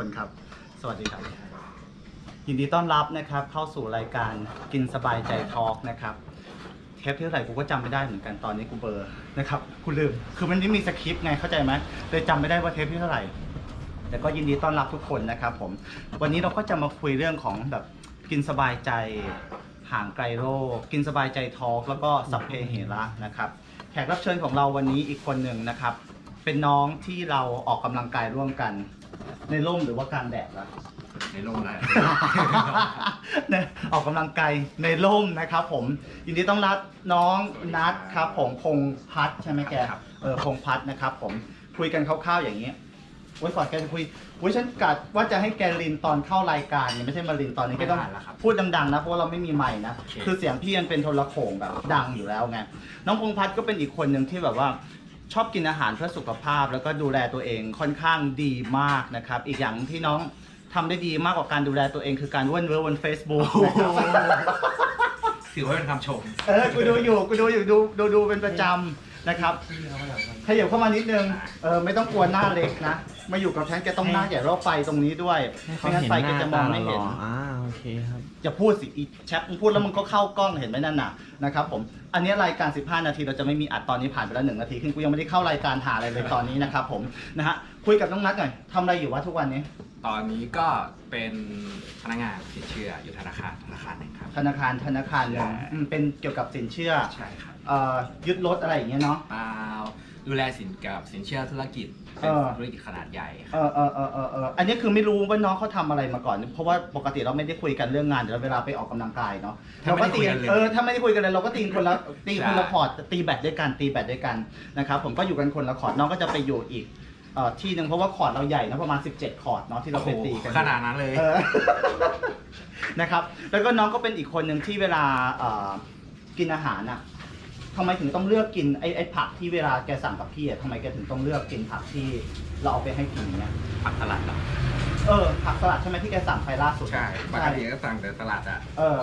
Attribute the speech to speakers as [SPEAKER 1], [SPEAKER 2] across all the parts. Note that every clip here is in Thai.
[SPEAKER 1] คนครับ สวัสดีครับ ยินดีต้อนรับนะครับ เข้าสู่รายการกินสบายใจทอล์กนะครับเทปที่เท่าไหร่กูก็จำไม่ได้เหมือนกันตอนนี้กูเบลอร์นะครับกูลืมคือมันไม่มีสคริปต์ไงเข้าใจไหมเลยจำไม่ได้ว่าเทปที่เท่าไหร่ แต่ก็ยินดีต้อนรับทุกคนนะครับ ผม วันนี้เราก็จะมาคุยเรื่องของแบบกินสบายใจห่างไกลโรคกินสบายใจทอล์กแล้วก็สัพเพเหระนะครับ แขกรับเชิญของเราวันนี้อีกคนหนึ่งนะครับ เป็นน้องที่เราออกกำลังกายร่วมกัน ในร่มหรือว่ากลางแดดละ
[SPEAKER 2] ในโลกได้
[SPEAKER 1] เนี่ยออกกำลังกายในร่มนะครับผมยินดีต้องรับน้องนัดครับผมพงพัฒน์ใช่ไหมแก
[SPEAKER 2] ครับ
[SPEAKER 1] เออพงพัฒน์นะครับผมคุยกันคร่าวๆอย่างนี้ไว้ก่อนแกจะคุยไว้ยฉันกัดว่าจะให้แกลินตอนเข้ารายการเนี่ยไม่ใช่มาลินตอนนี้ก็ต้อง
[SPEAKER 2] ไม่ทันแล้วครับ
[SPEAKER 1] พูดดังๆนะเพราะว่าเราไม่มีไมค์นะ
[SPEAKER 2] โอเค
[SPEAKER 1] คือเสียงพี่มันเป็นโทรโขงแบบดังอยู่แล้วไงน้องพงพัฒน์ก็เป็นอีกคนหนึ่งที่แบบว่า ชอบกินอาหารเพื่อสุขภาพ แล้วก็ดูแลตัวเองค่อนข้างดีมากนะครับ อีกอย่างที่น้องทำได้ดีมากกว่าการดูแลตัวเองคือการเว้นเว้อบน Facebook
[SPEAKER 2] ถือว่าเป็นคำชม
[SPEAKER 1] เออ กูดูอยู่ กูดูอยู่ ดู ดู ดูเป็นประจำนะครับ ขยับเข้ามานิดนึง เออ ไม่ต้องกลัวหน้าเล็กนะมาอยู่กับฉันแกต้องหน้าใหญ่รอบไฟตรงนี้ด้วย
[SPEAKER 3] ให้
[SPEAKER 1] ไม่
[SPEAKER 3] เขา
[SPEAKER 1] งั้น
[SPEAKER 3] เห็น
[SPEAKER 1] ไฟ
[SPEAKER 3] ห
[SPEAKER 1] แก
[SPEAKER 3] น้า
[SPEAKER 1] จะมอ
[SPEAKER 3] ตาง
[SPEAKER 1] ไม่
[SPEAKER 3] ห
[SPEAKER 1] เห็น
[SPEAKER 3] ล่อๆอ่าโอเคครับ
[SPEAKER 1] อย่าพูดสิอีแชปมึงพูดแล้วมึงก็เข้ากล้องเห็นไหมนั่นน่ะนะครับผมอันนี้รายการ 15 นาทีเราจะไม่มีอัดตอนนี้ผ่านไปแล้วหนึ่งนาทีขึ้นกูยังไม่ได้เข้ารายการหาอะไรเลยตอนนี้นะครับผมนะฮะคุยกับน้องนัทหน่อยทำอะไรอยู่วะทุกวันนี้
[SPEAKER 2] ตอนนี้ก็เป็นพนักงานสินเชื่ออยู่ธนาคารธนาคารหนึ่งครับ
[SPEAKER 1] ธนาคารธนาคารหนึ่ง
[SPEAKER 2] ใช่
[SPEAKER 1] อืมเป็นเกี่ยวกับสินเชื่อ
[SPEAKER 2] ใช่ครับ
[SPEAKER 1] เอ่อยึดรถอะไรอย่างเงี้ยเนาะ
[SPEAKER 2] เปล่า ดูแลสินกับสินเชื่อธุรกิจ
[SPEAKER 1] เอ
[SPEAKER 2] เป็น
[SPEAKER 1] อ
[SPEAKER 2] ธุรกิจขนาดใหญ่ค
[SPEAKER 1] เอ
[SPEAKER 2] รับ
[SPEAKER 1] อเออเออเออเอออันนี้คือไม่รู้ว่าน้องเขาทำอะไรมาก่อน เพราะว่าปกติเราไม่ได้คุยกันเรื่องงานเดี๋ยวเวลาไปออกกำลังกายเนาะเราก็ตีเออถ้าไม่ได้คุยกันเลยเราก็ตีคนละตีคนละคอร์ดตีแบตด้วยกันตีแบตด้วยกันนะครับผมก็อยู่กันคนละคอร์ดน้องก็จะไปอยู่อีกเอ่อที่หนึ่งเพราะว่าคอร์ดเราใหญ่นะประมาณ 17 คอร์ดเนาะที่เราไปตีกัน
[SPEAKER 2] ขนาดนั้นเลย
[SPEAKER 1] เออ นะครับ แล้วก็น้องก็เป็นอีกคนหนึ่งที่เวลาเอ่อกินอาหารอะ ทำไมถึงต้องเลือกกินไอ้ไอ้ผักที่เวลาแกสั่งกับพี่อะทำไมแกถึงต้องเลือกกินผักที่เราเอาไปให้กินเนี่ย
[SPEAKER 2] ผักสลัดเหรอ
[SPEAKER 1] เออผักสลัดใช่ไหมที่แกสั่งไปล่าสุด
[SPEAKER 2] ใช่ปกติก็สั่งแต่สลัดอะ
[SPEAKER 1] เออ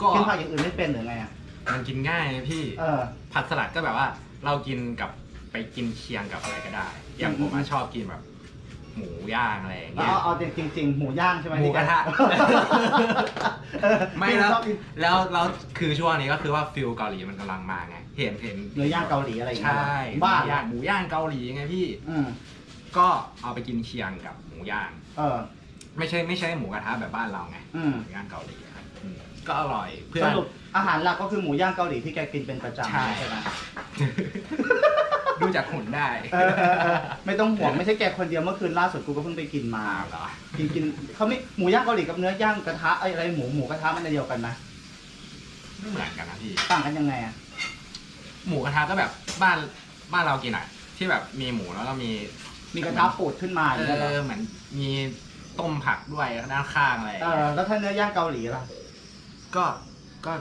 [SPEAKER 2] ก็
[SPEAKER 1] กินผักอย่างอื่นไม่เป็นหรือไงอะ
[SPEAKER 2] มันกินง่ายนะพี่
[SPEAKER 1] เออ
[SPEAKER 2] ผัดสลัดก็แบบว่า เรากินกับไปกินเคียงกับอะไรก็ได้ อย่างผมอะชอบกินแบบ หมูย่างอะไรอย่างเงี้ย
[SPEAKER 1] เอาเอาจริงจริงๆหมูย่างใช่ไหม
[SPEAKER 2] หมูกระทะ
[SPEAKER 1] เออ
[SPEAKER 2] ไม่แล้ว
[SPEAKER 1] ชอบกิน
[SPEAKER 2] แล้วแล้วคือช่วงนี้ก็คือว่าฟิลเกาหลีมันกำลังมาไง เห็นเห็น
[SPEAKER 1] เนื้อย่างเกาหลีอะไรอย่างเงี้ย
[SPEAKER 2] ใช่
[SPEAKER 1] บ้า
[SPEAKER 2] หมูย่างหมูย่างเกาหลีไงพี่
[SPEAKER 1] อืม
[SPEAKER 2] ก็เอาไปกินเคียงกับหมูย่าง
[SPEAKER 1] เออ
[SPEAKER 2] ไม่ใช่ไม่ใช่หมูกระทะแบบบ้านเราไง
[SPEAKER 1] อืม
[SPEAKER 2] หมูย่างเกาหลีครับอืมก็อร่อยเพื่อ
[SPEAKER 1] ส
[SPEAKER 2] น
[SPEAKER 1] รุปอาหารหลักก็คือหมูย่างเกาหลีที่แกกินเป็นประจำ
[SPEAKER 2] ใช่
[SPEAKER 1] ใช่ไหม
[SPEAKER 2] ดูจากหุ่นได้
[SPEAKER 1] เออเออเออไม่ต้องห่วงไม่ใช่แกคนเดียวเมื่อคืนล่าสุดกูก็เพิ่งไปกินมา
[SPEAKER 2] อ้าวเหรอ
[SPEAKER 1] กินกินเขาไม่หมูย่างเกาหลีกับเนื้อย่างกระทะไอ้อะไรหมูหมูกระทะมันอันเดียวกันไหม
[SPEAKER 2] ไม่เหมือนกันนะพี่
[SPEAKER 1] ต่างกันยังไงอะ
[SPEAKER 2] หมูกระทะก็แบบบ้านบ้านเรากินอะ ที่แบบมีหมูแล้วก็มี
[SPEAKER 1] มีกระทะปูดขึ้นมาอ
[SPEAKER 2] เอย่าง
[SPEAKER 1] เงี้ยเหรอ
[SPEAKER 2] อเหมือนมีต้มผักด้วยด้านข้างอะไรอย่าง
[SPEAKER 1] เอ
[SPEAKER 2] เงี้
[SPEAKER 1] อยแล้วถ้าเนื้อย่างเกาหลีล่ะ
[SPEAKER 2] ก็ก็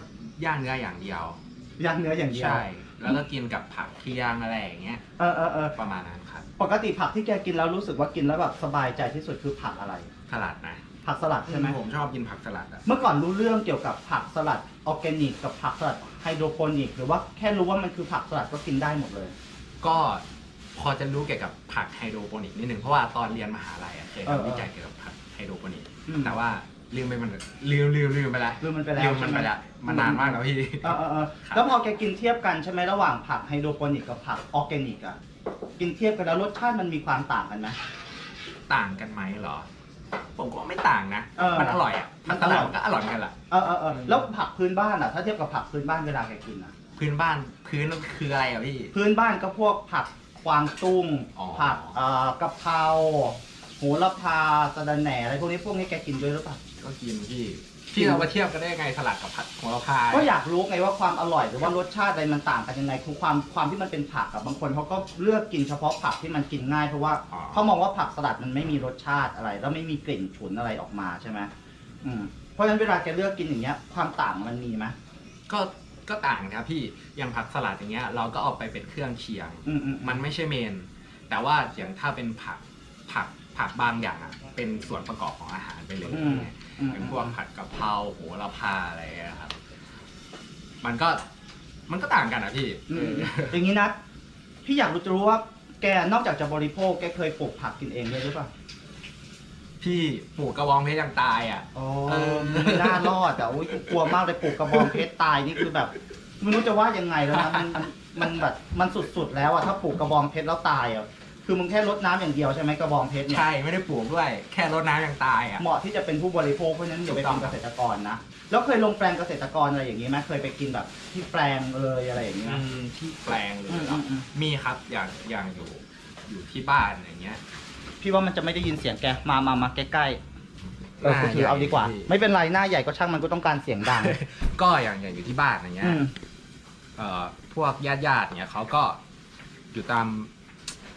[SPEAKER 2] ย่างเนื้ออย่างเดียว
[SPEAKER 1] ย่างเนื้ออย่างเดียว
[SPEAKER 2] ใช่ แล้วก็กินกับผักเคียงอะไรอย่างเงี้ย
[SPEAKER 1] เออเออเออ
[SPEAKER 2] ประมาณนั้นครับ
[SPEAKER 1] ปกติผักที่แกกินแล้วรู้สึกว่ากินแล้วแบบสบายใจที่สุดคือผักอะไร
[SPEAKER 2] สลัดนะ
[SPEAKER 1] ผักสลัดใช่ไหม
[SPEAKER 2] ผมชอบกินผักสลัดอะ
[SPEAKER 1] เมื่อก่อนรู้เรื่องเกี่ยวกับผักสลัดออร์แกนิก กับผักสลัดไฮโดรโปนิก หรือว่าแค่รู้ว่ามันคือผักสลัดก็กินได้หมดเลย
[SPEAKER 2] ก็พอจะรู้เกี่ยวกับผักไฮโดรโปนิกนิดหนึ่งเพราะว่าตอนเรียนมหาลัยอะเคย
[SPEAKER 1] เออเออ
[SPEAKER 2] ทำวิจัยเกี่ยวกับผักไฮโดรโปนิก
[SPEAKER 1] อืม
[SPEAKER 2] แต่ว่า ลืมไปมันลืมลืมลืมไปแล้ว
[SPEAKER 1] ลืมมันไปแล้ว
[SPEAKER 2] ลืมมันไป
[SPEAKER 1] ใช่ไหม
[SPEAKER 2] แล้วมันนานมากแล้วพี่
[SPEAKER 1] เออเออเออ
[SPEAKER 2] ครับ
[SPEAKER 1] แล้วพอแกกินเทียบกันใช่ไหมระหว่างผักไฮโดรโปนิกกับผักออร์แกนิกอะกินเทียบกันแล้วรสชาติมันมีความต่างกันไหม
[SPEAKER 2] ต่างกันไหมเหรอ ผมก็ว่าไม่ต่างนะ
[SPEAKER 1] เออ
[SPEAKER 2] มันอร่อยอะ
[SPEAKER 1] มั
[SPEAKER 2] ผั
[SPEAKER 1] น
[SPEAKER 2] ก
[SPEAKER 1] อ
[SPEAKER 2] ส
[SPEAKER 1] ร่
[SPEAKER 2] ลั
[SPEAKER 1] อย
[SPEAKER 2] ดมันก็อร่อยเหมือนกันแหละ
[SPEAKER 1] เออเออเออแล้วผักพื้นบ้านอะถ้าเทียบกับผักพื้นบ้านเวลาแกกินอะ
[SPEAKER 2] พื้นบ้านพื้นคืออะไรอะพี่
[SPEAKER 1] พื้นบ้านก็พวกผักกวางตุ้ง
[SPEAKER 2] อ๋อ
[SPEAKER 1] ผักเอ่อกะเพราโหระพาสะระแหน่อะไรพวกนี้พวกนี้แกกินด้วยหรือเปล่า
[SPEAKER 2] ก็กินพี่พี่เรามาเทียบกันได้ยังไงสลัดกับผัดของเราพา
[SPEAKER 1] ก็อยากรู้ไงว่าความอร่อยหรือว่ารสชาติอะไรมันต่างกันยังไงคือความความที่มันเป็นผักกับบางคนเขาก็เลือกกินเฉพาะผักที่มันกินง่ายเพราะว่าเขามองว่าผักสลัดมันไม่มีรสชาติอะไร แล้วไม่มีกลิ่นฉุนอะไรออกมาใช่ไหมอืมเพราะฉะนั้นเวลาแกเลือกกินอย่างเงี้ย ความต่างมันมีไหม
[SPEAKER 2] ก็ก็ต่างนะครับพี่อย่างผักสลัดอย่างเงี้ย เราก็เอาไปเป็นเครื่องเคียง
[SPEAKER 1] อืมอืม
[SPEAKER 2] มันไม่ใช่เมน แต่ว่าอย่างถ้าเป็นผักผักผักบางอย่างอะเป็นส่วนประกอบของอาหารไปเลย
[SPEAKER 1] อืมอืม
[SPEAKER 2] เป็นพวกผัดกะเพราโหระพาอะไรอย่างเงี้ยครับ มันก็มันก็ต่างกันอะพี่
[SPEAKER 1] อืม
[SPEAKER 2] เออ
[SPEAKER 1] อย่างนี้นะพี่อยากรู้จะรู้ว่าแกนอกจากจะบริโภคแกเคยปลูกผักกินเองด้วยหรือเปล่า
[SPEAKER 2] พี่ปลูกกระบองเพชรยังตายอะ
[SPEAKER 1] โอ้
[SPEAKER 2] เออ
[SPEAKER 1] ไม่น่ารอดอะอุ้ยกูกลัวมากเลยปลูกกระบองเพชรตายนี่คือแบบไม่รู้จะว่ายังไงแล้วนะมันมันมันแบบมันสุดๆแล้วอะถ้าปลูกกระบองเพชรแล้วตายอะ คือมึงแค่รดน้ำอย่างเดียวใช่ไหมกระบองเพชรเนี่ย
[SPEAKER 2] ใช่ไม่ได้ปลูกด้วย แค่รดน้ำยังตายอะ
[SPEAKER 1] เหมาะที่จะเป็นผู้บริโภคเพราะฉะนั้นอย่าไป
[SPEAKER 2] ถูกต้
[SPEAKER 1] เป็
[SPEAKER 2] อง
[SPEAKER 1] นเกษตรกรนะ แล้วเคยลงแปลงเกษตรกรอะไรอย่างนี้ไหมเคยไปกินแบบที่แปลงเลยอะไรอย่างนี้ไหม
[SPEAKER 2] อืมที่แปลงเลย
[SPEAKER 1] อืม
[SPEAKER 2] เหร
[SPEAKER 1] อื
[SPEAKER 2] อ
[SPEAKER 1] มอืม
[SPEAKER 2] มีครับอย่างอย่างอยู่อยู่ที่บ้านอย่างเงี้ย
[SPEAKER 1] พี่ว่ามันจะไม่ได้ยินเสียงแกมามามาใกล้ๆเออ
[SPEAKER 2] หน้า
[SPEAKER 1] กูถือเอาดีกว่า
[SPEAKER 2] ใหญ่
[SPEAKER 1] ไม่เป็นไรหน้าใหญ่ก็ช่างมันก็ต้องการเสียงดัง
[SPEAKER 2] ก็อย่างอย่างอยู่ที่บ้านอย่างเงี้ย
[SPEAKER 1] อืม
[SPEAKER 2] เอ่อพวกญาติญาติๆเนี่ยเขาก็อยู่ตาม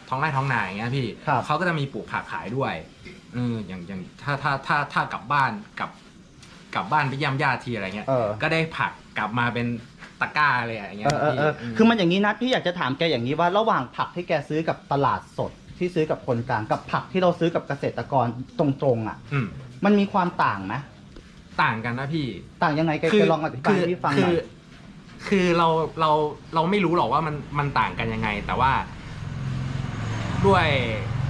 [SPEAKER 2] ท้องไร่ท้องนาอย่างเงี้ยพี่
[SPEAKER 1] ครับ
[SPEAKER 2] เขาก็จะมีปลูกผักขายด้วยเอออย่างอย่างถ้าถ้าถ้าถ้ากลับบ้านกลับกลับบ้านไปเยี่ยมญาติทีอะไรเงี้ย
[SPEAKER 1] เออ
[SPEAKER 2] ก็ได้ผักกลับมาเป็นตะกร้าเลยอะอย่างเงี้
[SPEAKER 1] เอยอเออ
[SPEAKER 2] พี่
[SPEAKER 1] เออ
[SPEAKER 2] ม
[SPEAKER 1] คือมันอย่างนี้นะพี่อยากจะถามแกอย่างนี้ว่าระหว่างผักที่แกซื้อกับตลาดสดที่ซื้อกับคนกลางกับผักที่เราซื้อกับเกษตรกรตรงๆอะ
[SPEAKER 2] อืม
[SPEAKER 1] มันมีความต่างไหม
[SPEAKER 2] ต่างกันนะพี่
[SPEAKER 1] ต่างยังไงแกแกลองอธิบายให้พี่ฟังหน่อย
[SPEAKER 2] คือคือเราเราเราไม่รู้หรอกว่ามันมันต่างกันยังไง แต่ว่า ด้วย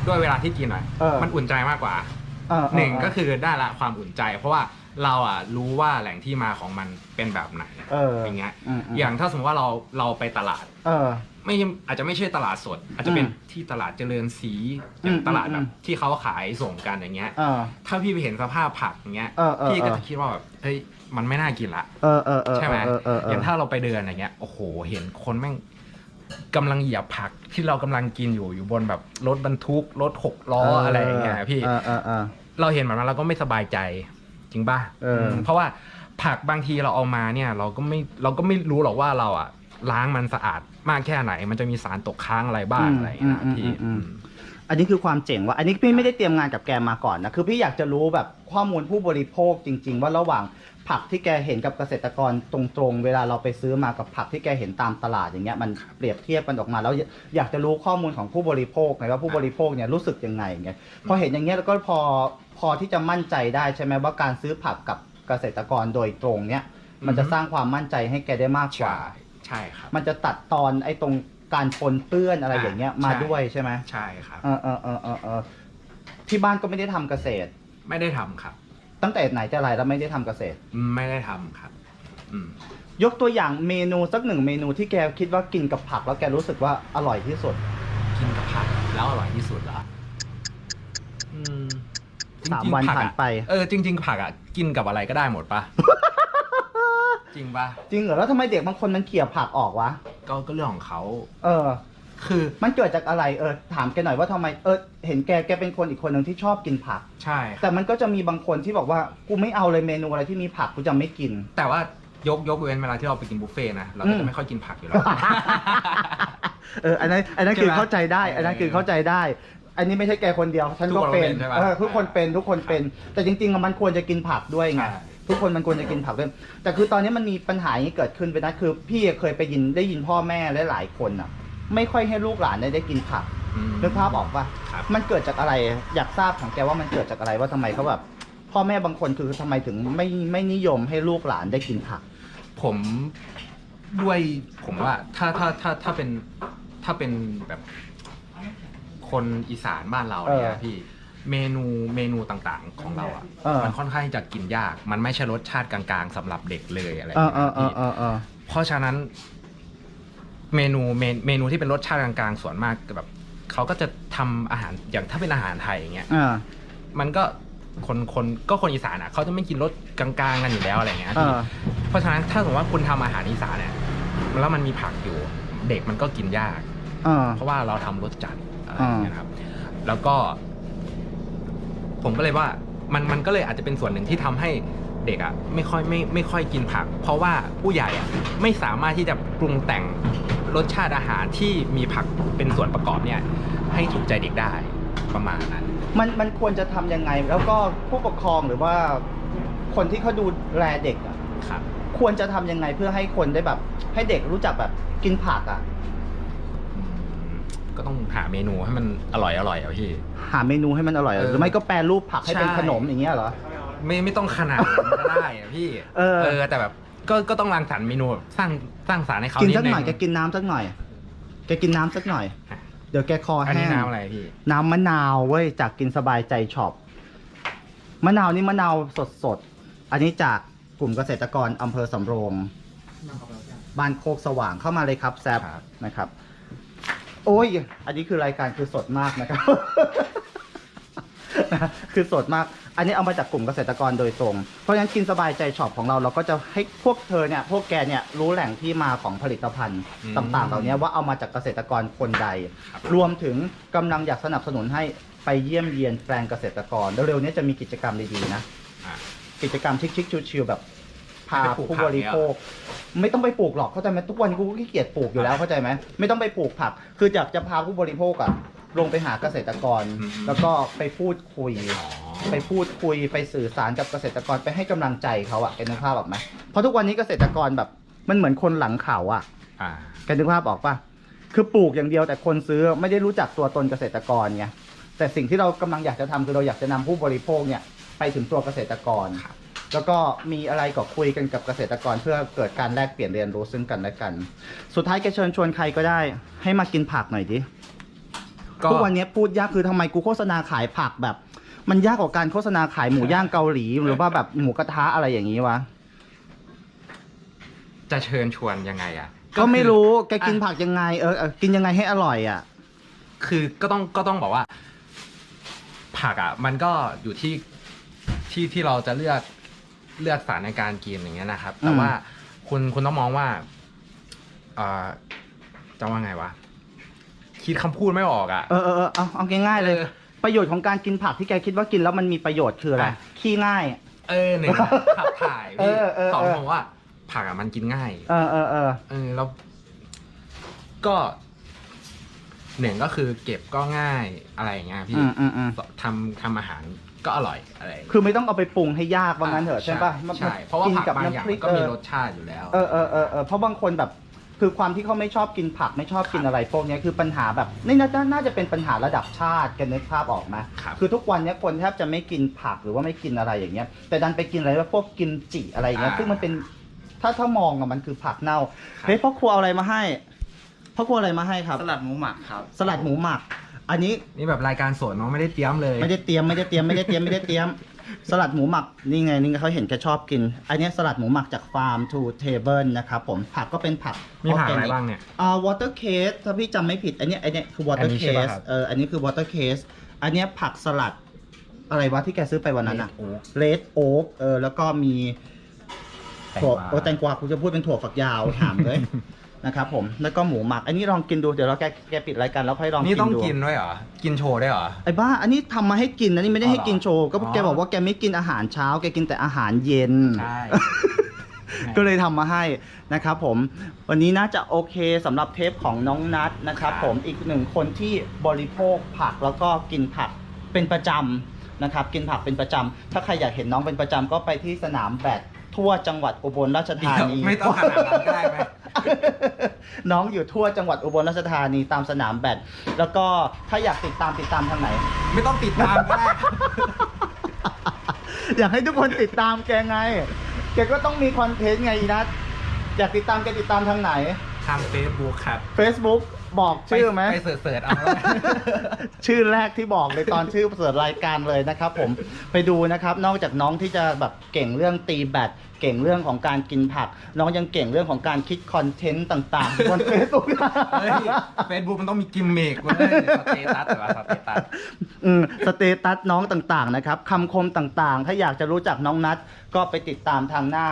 [SPEAKER 2] ด้วยเวลาที่กินอะ
[SPEAKER 1] เออ
[SPEAKER 2] มันอุ่นใจมากกว่า
[SPEAKER 1] เออเออ
[SPEAKER 2] หนึ่ง
[SPEAKER 1] เออ
[SPEAKER 2] ก็คือได้ละความอุ่นใจ เพราะว่าเราอะรู้ว่าแหล่งที่มาของมันเป็นแบบไหน
[SPEAKER 1] เออ
[SPEAKER 2] อย่างเงี้ย
[SPEAKER 1] มม
[SPEAKER 2] อย่างถ้าสมมติว่าเราเราไปตลาด
[SPEAKER 1] เออ
[SPEAKER 2] ไม่อาจจะไม่ใช่ตลาดสด อาจจะเป็น
[SPEAKER 1] อืม
[SPEAKER 2] ที่ตลาดเจริญศรี
[SPEAKER 1] อืม
[SPEAKER 2] อย่างตลาดแบ
[SPEAKER 1] อื
[SPEAKER 2] บ
[SPEAKER 1] ม
[SPEAKER 2] ที่เขาขายส่งกันอย่างเงี้ย
[SPEAKER 1] เออ
[SPEAKER 2] ถ้าพี่ไปเห็นสภาพผักอย่างเงี้ย
[SPEAKER 1] เออเออ
[SPEAKER 2] พี่ก็
[SPEAKER 1] เออ
[SPEAKER 2] จะคิดว่าแบบเฮ้ยมันไม่น่ากินละ
[SPEAKER 1] เออเออเออ
[SPEAKER 2] ใช่ไหม
[SPEAKER 1] เออเออเออ
[SPEAKER 2] อย่างถ้าเราไปเดินอย่างเงี้ย โอ้โห เห็นคนแม่ง กำลังเหยียบผักที่เรากำลังกินอยู่อยู่บนแบบรถบรรทุกรถหกล้ออะไรอย่างเงี้ยพี่
[SPEAKER 1] เออเออเออ
[SPEAKER 2] เราเห็นแบบนั้นเราก็ไม่สบายใจจริงป่ะ
[SPEAKER 1] เอออื
[SPEAKER 2] มเพราะว่าผักบางทีเราเอามาเนี่ย เราก็ไม่เราก็ไม่รู้หรอกว่าเราอะล้างมันสะอาดมากแค่ไหน มันจะมีสารตกค้างอะไรบ้างอะไรอย่างเงี้ยนะพี่อืม
[SPEAKER 1] อันนี้คือความเจ๋งว่าอันนี้พี่ไม่ได้เตรียมงานกับแกมาก่อนนะคือพี่อยากจะรู้แบบข้อมูลผู้บริโภคจริง ๆ ว่าระหว่าง ผักที่แกเห็นกับเกษตรกรตรงๆ เวลาเราไปซื้อมากับผักที่แกเห็นตามตลาดอย่างเงี้ยมันเปรียบเทียบกันออกมา แล้วอยากจะรู้ข้อมูลของผู้บริโภคไงว่าผู้บริโภคเนี่ยรู้สึกยังไงไงพอเห็นอย่างเงี้ยแล้วก็พอพอที่จะมั่นใจได้ใช่ไหมว่าการซื้อผักกับเกษตรกรโดยตรงเนี่ยมันจะ
[SPEAKER 2] อือฮึ
[SPEAKER 1] สร้างความมั่นใจให้แกได้มากกว่า
[SPEAKER 2] ใช่ใช่ครับ
[SPEAKER 1] มันจะตัดตอนไอ้ตรงการปนเปื้อนอะไรอย่างเงี้ยมา
[SPEAKER 2] ใช่
[SPEAKER 1] ด้วยใช่ไหม
[SPEAKER 2] ใช่ครับ
[SPEAKER 1] เออเออเออเออเออที่บ้านก็ไม่ได้ทำเกษตร
[SPEAKER 2] ไม่ได้ทำครับ
[SPEAKER 1] ตั้งแต่ไหนแต่ไรแล้วไม่ได้ทำเกษตร
[SPEAKER 2] ไม่ได้ทำครับ อืม
[SPEAKER 1] ยกตัวอย่างเมนูสักหนึ่งเมนูที่แกคิดว่ากินกับผักแล้วแกรู้สึกว่าอร่อยที่สุด
[SPEAKER 2] กินกับผักแล้วอร่อยที่สุดเหรออืม
[SPEAKER 1] สาม
[SPEAKER 2] จริงๆ
[SPEAKER 1] วัน
[SPEAKER 2] ผัก
[SPEAKER 1] ผ่าน
[SPEAKER 2] อะ
[SPEAKER 1] ไป
[SPEAKER 2] เออจริง ๆ ผักอะกินกับอะไรก็ได้หมดปะ จริงปะ
[SPEAKER 1] จริงเหรอแล้วทำไมเด็กบางคนมันเขี่ยผักออกวะ
[SPEAKER 2] ก็ก็เรื่องของเขา
[SPEAKER 1] เออ
[SPEAKER 2] คือ
[SPEAKER 1] มันเกิดจากอะไรเออถามแกหน่อยว่าทำไมเออเห็นแกแกเป็นคนอีกคนหนึ่งที่ชอบกินผัก
[SPEAKER 2] ใช่ครับ
[SPEAKER 1] แต่มันก็จะมีบางคนที่บอกว่ากูไม่เอาเลยเมนูอะไรที่มีผักกูจะไม่กิน
[SPEAKER 2] แต่ว่ายกยกเว้นเวลาที่เราไปกินบุฟเฟ่ต์นะเราก็
[SPEAKER 1] อื
[SPEAKER 2] จะ
[SPEAKER 1] ม
[SPEAKER 2] ไม่ค่อยกินผักอยู่แล้ว
[SPEAKER 1] เอออันนั้นอันนั้นคือ
[SPEAKER 2] ใช่ไหม
[SPEAKER 1] เข้าใจได้ อันนั้นคือเข้าใจได้ อันนี้ไม่ใช่แกคนเดียวฉัน
[SPEAKER 2] ทุก
[SPEAKER 1] ก็
[SPEAKER 2] คน
[SPEAKER 1] เป็น
[SPEAKER 2] เป็นใช่ปะ
[SPEAKER 1] เออทุกคนเป็นทุกคนเป็น แต่จริงๆอะมันควรจะกินผักด้วยไง
[SPEAKER 2] ใช่
[SPEAKER 1] ทุกคนมันควรจะกินผักด้วยแต่คือตอนนี้มันมีปัญหาอย่างนี้เกิดขึ้นไปนะคือ พี่เคยไปยินได้ยินพ่อแม่และหลายคนอะ ไม่ค่อยให้ลูกหลานได้ได้กินผัก
[SPEAKER 2] อืม
[SPEAKER 1] นึกภาพออกปะ
[SPEAKER 2] ครับ
[SPEAKER 1] มันเกิดจากอะไรอยากทราบของแกว่ามันเกิดจากอะไรว่าทำไมเขาแบบพ่อแม่บางคนคือทำไมถึงไม่ไม่นิยมให้ลูกหลานได้กินผัก
[SPEAKER 2] ผมด้วยผมว่าถ้าถ้าถ้าถ้าเป็นถ้าเป็นแบบคนอีสานบ้านเราเนี่
[SPEAKER 1] เอยอ
[SPEAKER 2] พี่เมนูเมนูต่างๆของเราอะ
[SPEAKER 1] เออ
[SPEAKER 2] มันค่อนข้างจะกินยาก มันไม่ใช่รสชาติกลางๆสำหรับเด็กเลยอะไรอ
[SPEAKER 1] เอย่างอ
[SPEAKER 2] เงี้
[SPEAKER 1] เออยเออ
[SPEAKER 2] พี่
[SPEAKER 1] เออเออ
[SPEAKER 2] เพราะฉะนั้น เมนูเมนเมนูที่เป็นรสชาติกลางๆส่วนมากแบบเขาก็จะทำอาหารอย่างถ้าเป็นอาหารไทยอย่างเงี้ย
[SPEAKER 1] อ่า
[SPEAKER 2] มันก็คนคนก็คนอีสานอะเขาจะไม่กินรสกลางๆกันอยู่แล้วอะไรเงี้ย
[SPEAKER 1] เอ
[SPEAKER 2] พี่
[SPEAKER 1] อ
[SPEAKER 2] เพราะฉะนั้นถ้าสมมติว่าคุณทำอาหารอีสานเนี่ยแล้วมันมีผักอยู่เด็กมันก็กินยาก
[SPEAKER 1] เออ
[SPEAKER 2] เพราะว่าเราทำรสจัดอะไรอย่างเงี้ยนะครับ แล้วก็ ผมก็เลยว่า มันมันก็เลยอาจจะเป็นส่วนหนึ่งที่ทำให้เด็กอะ ไม่ค่อยไม่ไม่ค่อยกินผัก เพราะว่าผู้ใหญ่อะไม่สามารถที่จะปรุงแต่ง รสชาติอาหารที่มีผักเป็นส่วนประกอบเนี่ยให้ถูกใจเด็กได้ประมาณนั้น
[SPEAKER 1] มันมันควรจะทำยังไง แล้วก็ผู้ปกครองหรือว่าคนที่เขาดูแลเด็กอะ
[SPEAKER 2] ครับ
[SPEAKER 1] ควรจะทำยังไงเพื่อให้คนได้แบบ ให้เด็กรู้จักแบบกินผักอะ
[SPEAKER 2] อืมก็ต้องหาเมนูให้มันอร่อยอร่อยอะพี่
[SPEAKER 1] หาเมนูให้มันอร่อย
[SPEAKER 2] เออ
[SPEAKER 1] หรือไม่ก็แปรรูปผักให้เป็น
[SPEAKER 2] ใช่
[SPEAKER 1] ขนมอย่างเงี้ยเหรอ
[SPEAKER 2] ไม่ไม่ต้องขนาดนั้นก็ได้อะพี่
[SPEAKER 1] เออ
[SPEAKER 2] แต่แบบ ก็ก็ต้องรังสรรค์เมนูแบบสร้างสร้างสรรค์ให้เขา
[SPEAKER 1] กิน
[SPEAKER 2] นิด
[SPEAKER 1] สัก
[SPEAKER 2] นึ
[SPEAKER 1] หน่อย
[SPEAKER 2] ง
[SPEAKER 1] แกกินน้ำสักหน่อยแกกินน้ำสักหน่อย
[SPEAKER 2] อะ
[SPEAKER 1] เดี๋ยวแกคอ
[SPEAKER 2] อัน
[SPEAKER 1] แห้
[SPEAKER 2] นี้
[SPEAKER 1] ง
[SPEAKER 2] น้ำอะไรพี่
[SPEAKER 1] น้ำมะนาวเว้ยจากกินสบายใจช็อปมะนาวนี่มะนาวสดๆอันนี้จากกลุ่มเกษตรกรอำเภอสำโรงบ้านโคกสว่างเข้ามาเลยครับแซบ
[SPEAKER 2] ครับ
[SPEAKER 1] นะครับ โอ้ย อันนี้คือรายการคือสดมากนะครับ คือสดมาก อันนี้เอามาจากกลุ่มเกษตรกรโดยตรง เพราะฉะนั้นกินสบายใจช็อปของเราเราก็จะให้พวกเธอเนี่ยพวกแกเนี่ยรู้แหล่งที่มาของผลิตภัณฑ์
[SPEAKER 2] อืม
[SPEAKER 1] ต่างๆ เหล่านี้ว่าเอามาจากเกษตรกรคนใด
[SPEAKER 2] ครับ
[SPEAKER 1] รวมถึงกำลังอยากสนับสนุนให้ไปเยี่ยมเยียนแปลงเกษตรกรเร็วๆนี้จะมีกิจกรรมดีๆนะ
[SPEAKER 2] อะ
[SPEAKER 1] กิจกรรมชิคๆชิวๆแบบพา
[SPEAKER 2] ไปปลูก
[SPEAKER 1] ผู้
[SPEAKER 2] ผัก
[SPEAKER 1] บริโภค ไม่ต้องไปปลูกหรอกเข้าใจไหมทุกวันนี้กูก็ขี้เกียจปลูกอยู่แล้วเข้าใจไหมไม่ต้องไปปลูกผัก คืออยากจะพาผู้บริโภคอะลงไปหาเกษตรกร
[SPEAKER 2] อืม
[SPEAKER 1] แล้วก็ไปพูดคุย
[SPEAKER 2] อ๋อ
[SPEAKER 1] ไปพูดคุยไปสื่อสารกับเกษตรกรไปให้กำลังใจเขาอะแกนึกภาพออกไหมเพราะทุกวันนี้เกษตรกรแบบมันเหมือนคนหลังเขาอะ
[SPEAKER 2] อ่า
[SPEAKER 1] แกนึกภาพออกปะคือปลูกอย่างเดียวแต่คนซื้อไม่ได้รู้จักตัวตนเกษตรกรไงแต่สิ่งที่เรากำลังอยากจะทำคือเราอยากจะนำผู้บริโภคเนี่ยไปถึงตัวเกษตรกร
[SPEAKER 2] ครับ
[SPEAKER 1] แล้วก็มีอะไรก็คุยกันกับเกษตรกรเพื่อเกิดการแลกเปลี่ยนเรียนรู้ซึ่งกันและกัน สุดท้ายแกเชิญชวนใครก็ได้ ให้มากินผักหน่อยดิ
[SPEAKER 2] ก็
[SPEAKER 1] ทุกวันนี้พูดยากคือทำไมกูโฆษณาขายผักแบบ มันยากกว่าการโฆษณาขายหมูย่างเกาหลีหรือว่าแบบหมูกระทะอะไรอย่างนี้วะ
[SPEAKER 2] จะเชิญชวนยังไงอะ
[SPEAKER 1] ก็ไม่
[SPEAKER 2] คือ
[SPEAKER 1] รู้แกกินผักยังไงเออเออกินยังไงให้อร่อยอะ
[SPEAKER 2] คือก็ต้องก็ต้องบอกว่า ผักอะ มันก็อยู่ที่ที่ที่เราจะเลือกเลือกสารในการกินอย่างเงี้ยนะครับ แต่
[SPEAKER 1] อืม
[SPEAKER 2] ว่าคุณคุณต้องมองว่าเอ่อจะว่าไงวะ คิดคำพูดไม่ออกอะ
[SPEAKER 1] เออเออเออเอาเอาง่ายๆเลย
[SPEAKER 2] เออ
[SPEAKER 1] ประโยชน์ของการกินผักที่แกคิดว่ากินแล้วมันมีประโยชน์คืออะไร
[SPEAKER 2] อะ
[SPEAKER 1] ขี้ง่าย
[SPEAKER 2] เออหนึ่งขับถ่าย
[SPEAKER 1] เอ
[SPEAKER 2] พี่
[SPEAKER 1] อเออ
[SPEAKER 2] สอง
[SPEAKER 1] เออ
[SPEAKER 2] ผมว่า ผักอะมันกินง่าย
[SPEAKER 1] เออเออเออ
[SPEAKER 2] เออแล้วก็หนึ่งก็คือเก็บก็ง่ายอะไรอย่างเงี้ยพี่
[SPEAKER 1] อืมอืมอืม
[SPEAKER 2] ทำทำอาหารก็อร่อยอะไรอย่างเงี้ย
[SPEAKER 1] คือไม่ต้องเอาไปปรุงให้ยากว่างั้นเถอะใช่ปะมัน
[SPEAKER 2] ใช่เพราะว่า
[SPEAKER 1] กิน
[SPEAKER 2] ผัก
[SPEAKER 1] กับบา
[SPEAKER 2] งอย่าง
[SPEAKER 1] น้ำพริก
[SPEAKER 2] ก็มี
[SPEAKER 1] เออ
[SPEAKER 2] รสชาติอยู่แล้ว
[SPEAKER 1] เออเออเออเออเพราะบางคนแบบ คือความที่เขาไม่ชอบกินผักไม่ชอบกินอะไรพวกเนี้ยคือปัญหาแบบนี่น่าน่าจะเป็นปัญหาระดับชาติกันนึกภาพออกไหม
[SPEAKER 2] ครับ
[SPEAKER 1] คือทุกวันเนี้ยคนแทบจะไม่กินผักหรือว่าไม่กินอะไรอย่างเงี้ย แต่ดันไปกินอะไรว่าพวกกิมจิอะไรอย่างเงี้ย
[SPEAKER 2] อ่า
[SPEAKER 1] ซึ่งมันเป็นถ้าถ้ามองอะมันคือผักเน่า
[SPEAKER 2] ครับ
[SPEAKER 1] เฮ้ยพ่อครัวเอาอะไรมาให้พ่อครัวอะไรมาให้ครับ
[SPEAKER 3] สลัดหมูหมักครับ
[SPEAKER 1] สลัดหมูหมัก อันนี้
[SPEAKER 2] นี่แบบรายการสดเนาะไม่ได้เตรียมเลย
[SPEAKER 1] ไม่ได้เตรียมไม่ได้เตรียมไม่ได้เตรียมไม่ได้เตรียม สลัดหมูหมักนี่ไงนี่ไงเขาเห็นแกชอบกิน อันนี้สลัดหมูหมักจากฟาร์มทูเทเบิลนะครับผมผักก็เป็นผัก
[SPEAKER 2] มีผักอะไร
[SPEAKER 1] organic
[SPEAKER 2] บ้างเนี่ย
[SPEAKER 1] อ่าวอเตอร์เคสถ้าพี่จำไม่ผิด อันเนี้ยอันเนี้ยคือวอเตอ
[SPEAKER 2] อัน
[SPEAKER 1] ร์
[SPEAKER 2] นี้
[SPEAKER 1] เค
[SPEAKER 2] ใช่ปะ
[SPEAKER 1] ส
[SPEAKER 2] ครับ
[SPEAKER 1] เอออันนี้คือวอเตอร์เคสอันเนี้ยผักสลัดอะไรวะที่แกซื้อไปวันนั้นอะ
[SPEAKER 2] โอ้
[SPEAKER 1] เลดโอ๊กเออแล้วก็มี
[SPEAKER 2] แตง
[SPEAKER 1] ถั่ว
[SPEAKER 2] กวา
[SPEAKER 1] โอ้แตงกวาคุณจะพูดเป็นถั่วฝักยาวถามเลย นะครับผมแล้วก็หมูหมัก อันนี้ลองกินดูเดี๋ยวเราแกแกปิดรายการแล้วค่อยลองกินดู
[SPEAKER 2] นี่ต้องกินด้วยเหรอกินโชว์ได้เหรอ
[SPEAKER 1] ไอ้บ้า อันนี้ทำมาให้กินนะนี่ไม่ได้ให้
[SPEAKER 2] อ๋อเหรอ
[SPEAKER 1] กินโชว์ก็
[SPEAKER 2] อ๋อ
[SPEAKER 1] แกบอกว่าแกไม่กินอาหารเช้าแกกินแต่อาหารเย็น
[SPEAKER 2] ใช่
[SPEAKER 1] ก็เลยทำมาให้นะครับผม วันนี้น่าจะโอเคสำหรับเทปของน้องนัทนะครับ
[SPEAKER 2] ครับ
[SPEAKER 1] ผมอีกหนึ่งคนที่บริโภคผักแล้วก็กินผักเป็นประจำนะครับกินผักเป็นประจำถ้าใครอยากเห็นน้องเป็นประจำก็ไปที่สนามแบดทั่วจังหวัดอุบลราช
[SPEAKER 2] เดี๋
[SPEAKER 1] ธา
[SPEAKER 2] ยว
[SPEAKER 1] นี
[SPEAKER 2] ไม่ต้องขนาดนั้นก็ได้ไหม
[SPEAKER 1] น้องอยู่ทั่วจังหวัดอุบลราชธานีตามสนามแบดแล้วก็ถ้าอยากติดตามติดตามทางไหน
[SPEAKER 2] ไม่ต้องติดตามก็ได้
[SPEAKER 1] อยากให้ทุกคนติดตามแกไง แกก็ต้องมีคอนเทนต์ไงอีนัทอยากติดตามแกติดตามทางไหน
[SPEAKER 2] ทาง Facebook ครับ
[SPEAKER 1] Facebook บอกชื่อไหม
[SPEAKER 2] ไปเสิร์ชๆเอาแล้วกัน
[SPEAKER 1] ชื่อแรกที่บอกเลยตอนชื่อเสิร์ชรายการเลยนะครับผมไปดูนะครับนอกจากน้องที่จะแบบเก่งเรื่องตีแบตเก่งเรื่องของการกินผัก น้องยังเก่งเรื่องของการคิดคอนเทนต์ต่างๆ บน Facebook
[SPEAKER 2] เฮ้ย Facebook มันต้องมีกิมมิกเว้ยสเตตัสหรือว่าสเตตัส
[SPEAKER 1] อืมสเตตัสน้องต่างๆนะครับคำคมต่างๆ ถ้าอยากจะรู้จักน้องนัทก็ไปติดตามทางหน้า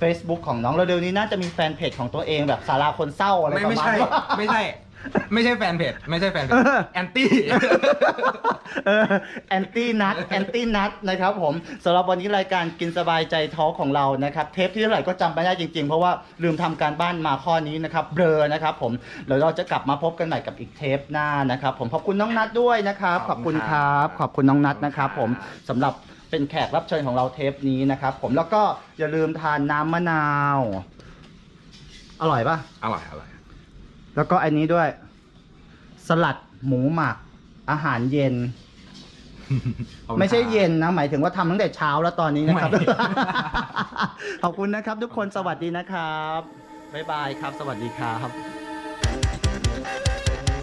[SPEAKER 1] Facebook ของน้องเร็วๆนี้น่าจะมีแฟนเพจของตัวเองแบบสาราคนเศร้าอะไร
[SPEAKER 2] ไม่
[SPEAKER 1] ประ
[SPEAKER 2] ไม่
[SPEAKER 1] มาณ
[SPEAKER 2] ใช่
[SPEAKER 1] นี้
[SPEAKER 2] ไม่ใช่ ไม่ใช่แฟนเพจไม่ใช่แฟนเพจ
[SPEAKER 1] เออ
[SPEAKER 2] แอนตี้
[SPEAKER 1] เออแอนตี้นัทแอนตี้นัทนะครับผมสำหรับวันนี้รายการกินสบายใจทอล์กของเรานะครับเทปที่เท่าไหร่ก็จำไม่ได้จริงๆ เพราะว่าลืมทำการบ้านมาข้อนี้นะครับเบลอนะครับผมเดี๋ยวเราจะกลับมาพบกันใหม่กับอีกเทปหน้านะครับผมขอบคุณน้องนัทด้วยนะครับข
[SPEAKER 2] ข
[SPEAKER 1] อ
[SPEAKER 2] อ
[SPEAKER 1] บบ
[SPEAKER 2] คุ
[SPEAKER 1] คุณ
[SPEAKER 2] ณ
[SPEAKER 1] ค
[SPEAKER 2] ครั
[SPEAKER 1] รับ
[SPEAKER 2] บ
[SPEAKER 1] ขอบคุณน้องนัทนะครับผมสำหรับเป็นแขกรับเชิญของเราเทปนี้นะครับผมแล้วก็อย่าลืมทานน้ำมะนาว อร่อยปะ
[SPEAKER 2] อร่อยอร่อย
[SPEAKER 1] แล้วก็อันนี้ด้วย สลัดหมูหมัก อาหารเย็นไม่ใช่เย็นนะ หมายถึงว่าทำตั้งแต่เช้าแล้วตอนนี้นะครับ
[SPEAKER 2] ไม่
[SPEAKER 1] ขอบคุณนะครับ ทุกคนสวัสดีนะครับบ๊ายบายครับ สวัสดีครับ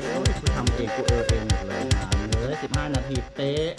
[SPEAKER 1] โอ้ยกูทำเองกูเออเองหมดเลยนะเนื้อสิบห้านาทีเป๊ะ